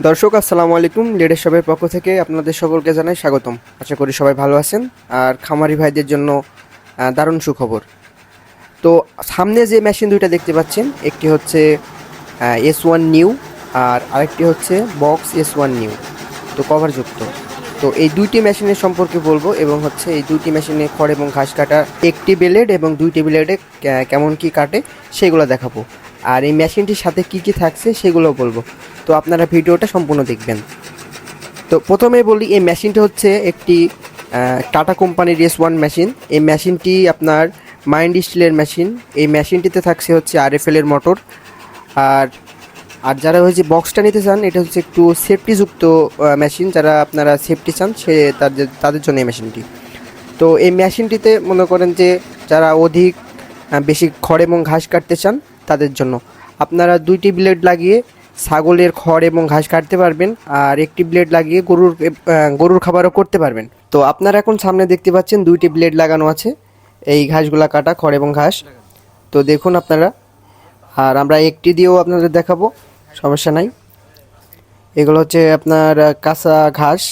দর্শক, আসসালামু আলাইকুম। লেডের শপের পক্ষ থেকে আপনাদের সকলকে জানাই স্বাগতম। আশা করি সবাই ভালো আছেন। আর খামারি ভাইদের জন্য দারুণ সুখবর। তো সামনে যে মেশিন দুইটা দেখতে পাচ্ছেন, একটি হচ্ছে এস ওয়ান নিউ আর আরেকটি হচ্ছে বক্স এস ওয়ান নিউ তো কভারযুক্ত তো এই দুইটি মেশিনের সম্পর্কে বলব এবং হচ্ছে এই দুইটি মেশিনে খড় এবং ঘাস কাটা একটি ব্লেড এবং দুইটি ব্লেডে কেমন কি কাটে, সেগুলো দেখাবো। আর এই মেশিনটির সাথে কি কি থাকছে সেগুলো বলব। তো আপনারা ভিডিওটা সম্পূর্ণ দেখবেন। তো প্রথমে বলি, এই মেশিনটা হচ্ছে একটি টাটা কোম্পানির এস ওয়ান মেশিন। এই মেশিনটি আপনার মাইন্ড স্টিলের মেশিন। এই মেশিনটিতে থাকছে হচ্ছে আর এফ এর মোটর। আর আর যারা হচ্ছে বক্সটা নিতে চান, এটা হচ্ছে একটু সেফটিযুক্ত মেশিন। যারা আপনারা সেফটি চান, সে তাদের তাদের জন্য এই মেশিনটি। তো এই মেশিনটিতে মনে করেন যে, যারা অধিক বেশি খড় এবং ঘাস কাটতে চান তাদের জন্য। আপনারা দুইটি ব্লেড লাগিয়ে ছাগলের খড় এবং ঘাস কাটতে পারবেন আর একটি ব্লেড লাগিয়ে গরুর গরুর খাবারও করতে পারবেন। তো আপনারা এখন সামনে দেখতে পাচ্ছেন দুইটি ব্লেড লাগানো আছে। এই ঘাসগুলা কাটা, খড় এবং ঘাস। তো দেখুন আপনারা। আর আমরা একটি দিয়েও আপনাদের দেখাবো। সমস্যা নাই। এগুলো হচ্ছে আপনার কাঁচা ঘাস।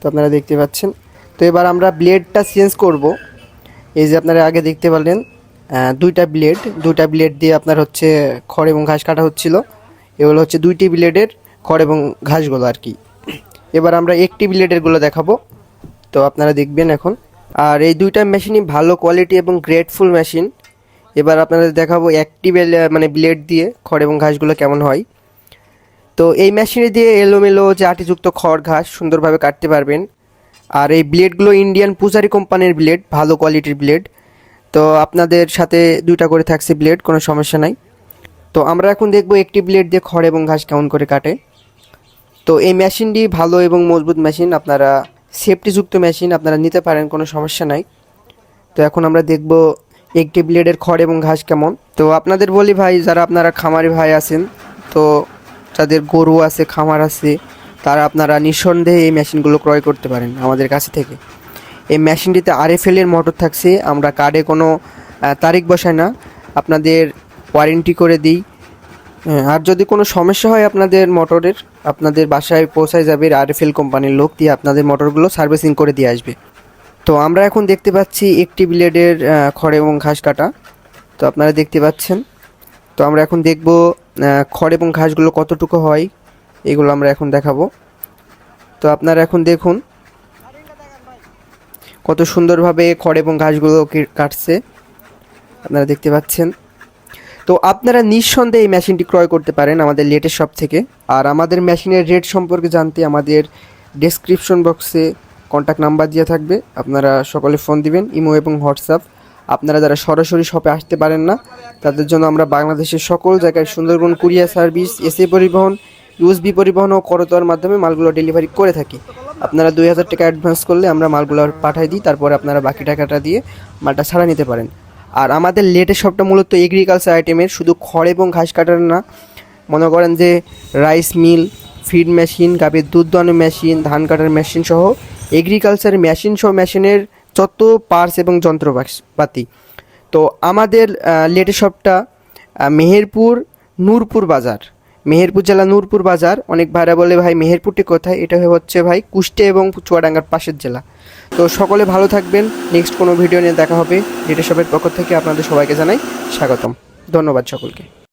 তো আপনারা দেখতে পাচ্ছেন। তো এবার আমরা ব্লেডটা চেঞ্জ করব। এই যে আপনারা আগে দেখতে পারলেন দুইটা ব্লেড দুইটা ব্লেড দিয়ে আপনার হচ্ছে খড় এবং ঘাস কাটা হচ্ছিল। এগুলো হচ্ছে দুইটি ব্লেডের খড় এবং ঘাসগুলো আর কি। এবার আমরা একটি ব্লেডেরগুলো দেখাবো। তো আপনারা দেখবেন এখন। আর এই দুইটা মেশিনই ভালো কোয়ালিটি এবং গ্রেটফুল মেশিন এবার আপনাদের দেখাবো একটি মানে ব্লেড দিয়ে খড় এবং ঘাসগুলো কেমন হয়। তো এই মেশিনে দিয়ে এলোমেলো যে আটিযুক্ত খড়, ঘাস সুন্দরভাবে কাটতে পারবেন। আর এই ব্লেডগুলো ইন্ডিয়ান পূজারি কোম্পানির ব্লেড ভালো কোয়ালিটির ব্লেড তো আপনাদের সাথে দুইটা করে থাকছে ব্লেড কোনো সমস্যা নাই। তো আমরা এখন দেখব একটি ব্লেড দিয়ে খড় এবং ঘাস কেমন করে কাটে। তো এই মেশিনটি ভালো এবং মজবুত মেশিন, আপনারা সেফটিযুক্ত মেশিন, আপনারা নিতে পারেন, কোনো সমস্যা নাই। তো এখন আমরা দেখব একটি ব্লেডের খড় এবং ঘাস কেমন। তো আপনাদের বলি ভাই, যারা আপনারা খামারি ভাই আছেন, তো যাদের গরু আছে, খামার আছে, তারা আপনারা নিঃসন্দেহে এই মেশিনগুলো ক্রয় করতে পারেন আমাদের কাছে থেকে। এই মেশিনটিতে আরএফএল এর মোটর থাকছে। আমরা কার্ডে কোনো তারিখ বসাই না। আপনাদের ওয়ারেন্টি করে দিই। হ্যাঁ, আর যদি কোনো সমস্যা হয় আপনাদের মোটরের আপনাদের বাসায় পৌঁছায় যাবে আরএফএল কোম্পানির লোক দিয়ে আপনাদের মোটরগুলো সার্ভিসিং করে দিয়ে আসবে। তো আমরা এখন দেখতে পাচ্ছি একটি ব্লেডের খড় এবং ঘাস কাটা। তো আপনারা দেখতে পাচ্ছেন। তো আমরা এখন দেখব খড় এবং ঘাসগুলো কতটুকু হয়। এগুলো আমরা এখন দেখাবো। তো আপনারা এখন দেখুন কত সুন্দরভাবে খড় এবং ঘাসগুলো কাটছে। আপনারা দেখতে পাচ্ছেন। তো আপনারা নিঃসন্দেহে এই মেশিনটি ক্রয় করতে পারেন আমাদের লেটেস্ট শপ থেকে। আর আমাদের মেশিনের রেট সম্পর্কে জানতে আমাদের ডেসক্রিপশন বক্সে কন্ট্যাক্ট নাম্বার দেওয়া থাকবে। আপনারা সকলে ফোন দিবেন ইমো এবং হোয়াটসঅ্যাপ আপনারা যারা সরাসরি শপে আসতে পারেন না, তাদের জন্য আমরা বাংলাদেশের সকল জায়গায় Sundarban courier service, SA Paribahan USB Paribahan ও করতোয়ার মাধ্যমে মালগুলো ডেলিভারি করে থাকি। আপনারা দুই হাজার টাকা অ্যাডভান্স করলে আমরা মালগুলো পাঠাই দিই, তারপরে আপনারা বাকি টাকাটা দিয়ে মালটা ছাড়া নিতে পারেন। আর আমাদের লেটেস্ট শপটা মূলত এগ্রিকালচার আইটেমের শুধু খড় এবং ঘাস কাটার না। মনে করেন যে রাইস মিল ফিড মেশিন গাভীর দুধ দোয়ানো মেশিন ধান কাটার মেশিন সহ এগ্রিকালচার মেশিন সহ মেশিনের যত পার্স এবং যন্ত্রপাতি। তো আমাদের লেটেস্ট শপটা মেহেরপুর, নূরপুর বাজার। মেহেরপুর জেলা নূরপুর বাজার, অনেক ভাইরা বলে, ভাই, মেহেরপুরটি কোথায়? এটা হচ্ছে, ভাই, কুষ্টিয়া এবং চুয়াডাঙ্গার পাশের জেলা। তো সকলে ভালো থাকবেন। নেক্সট কোনো ভিডিও নিয়ে দেখা হবে। যেটা শপের পক্ষ থেকে আপনাদের সবাইকে জানাই স্বাগতম। ধন্যবাদ সকলকে।